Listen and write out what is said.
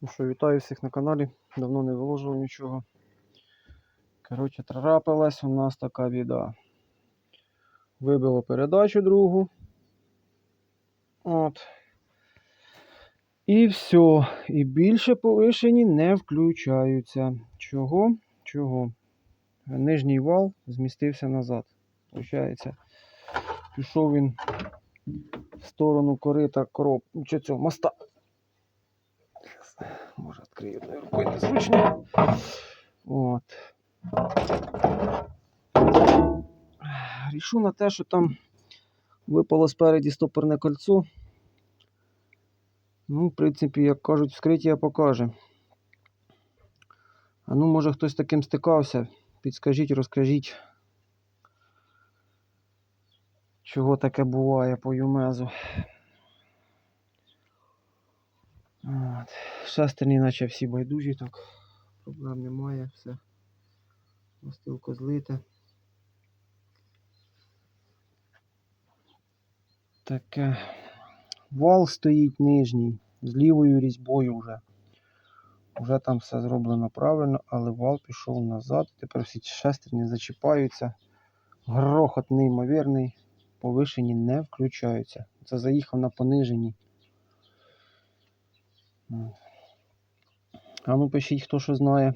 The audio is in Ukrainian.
Ну що, вітаю всіх на каналі. Давно не виложував нічого. Коротше, трапилась у нас така біда. Вибило передачу другу. От. І все. І більше повишені не включаються. Чого? Чого? Нижній вал змістився назад. Получається, пішов він в сторону корита короб. Чи цього моста. Може, відкрию одною рукою незручно. От. Рішу на те, що там випало спереді стопорне кольцо. Ну, в принципі, як кажуть, вскриття покаже. А ну, може хтось таким стикався. Підскажіть, розкажіть. Чого таке буває по юмезу. От. Шестерні, наче всі байдужі, так проблем немає, все. Мастилко злите. Таке. Вал стоїть нижній, з лівою різьбою вже. Вже там все зроблено правильно, але вал пішов назад. Тепер всі шестерні зачіпаються. Грохот неймовірний. Повишені не включаються. Це заїхав на понижені. А ну пишіть, хто що знає.